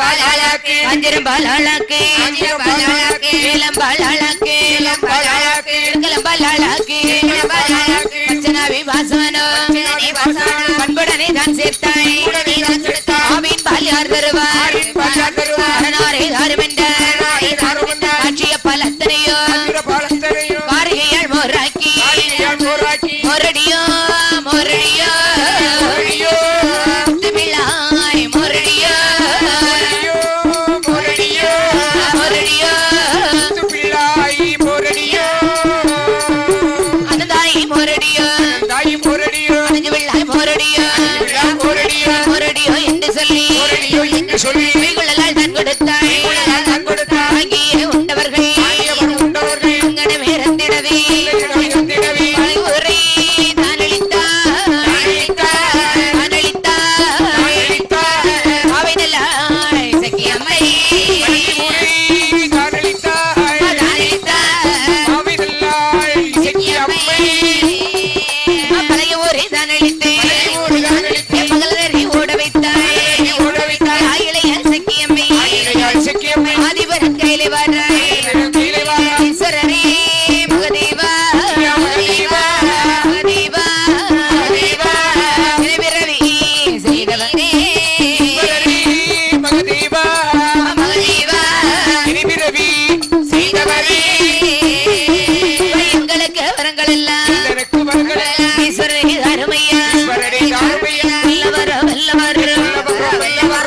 பாலாளாக்கு அஞ்சிரம் பாலாளாக்கு அஞ்சிரம் பாலாளாக்கு ஏலம் பாலாளாக்கு ஏலம் பாலாளாக்கு எங்கலம் பாலாளாக்கு எங்கலம் பாலாளாக்கு பச்சனாவி வாசவனோ பச்சனாவி வாசவனோ. பண்புடனே தான் சேர்த்தாய். பண்புடனே தான் சேர்த்தாய். ஆவின் பால் யார் தருவார் ஆவின் பால் யார் தருவார்? அரணாரே தாருமென்ற அரணாரே தாருமென்ற காட்சிய பலத்தனையோ மோராக்கி. போராக்கி மொரடியோ மொரடியோ மொரடியோ? தாய் முரடியோ? அணிஞ்சு வெள்ளாய் மொரடியோ?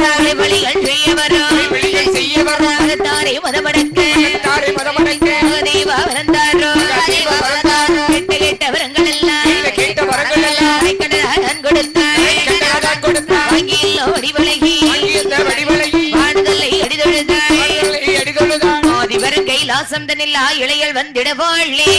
வல்லவர். வழிகள் செய்ய வரும் செய்ய வர மகத்தாரை மதமடக்க தாரை மதமடைக்க மகதேவா வரந்தாரோ மகதேவா வரந்தாரோ. கெட்ட கேட்ட வரங்கள் எல்லாம் கேட்ட கேட்ட வரங்கள் எல்லாம் கைக்கடலான் கொடுத்தாய் கண்டதான் கொடுத்தாய். வாங்கியில் ஓடி விலகி வாங்கியிருந்த வடிவலையை வாடுதலை அடிதொழுதாய் வாடுதலை அடிதொழுதான். ஆதிவர கைலாசம் தனில்லா இளையல் வந்திட வாழே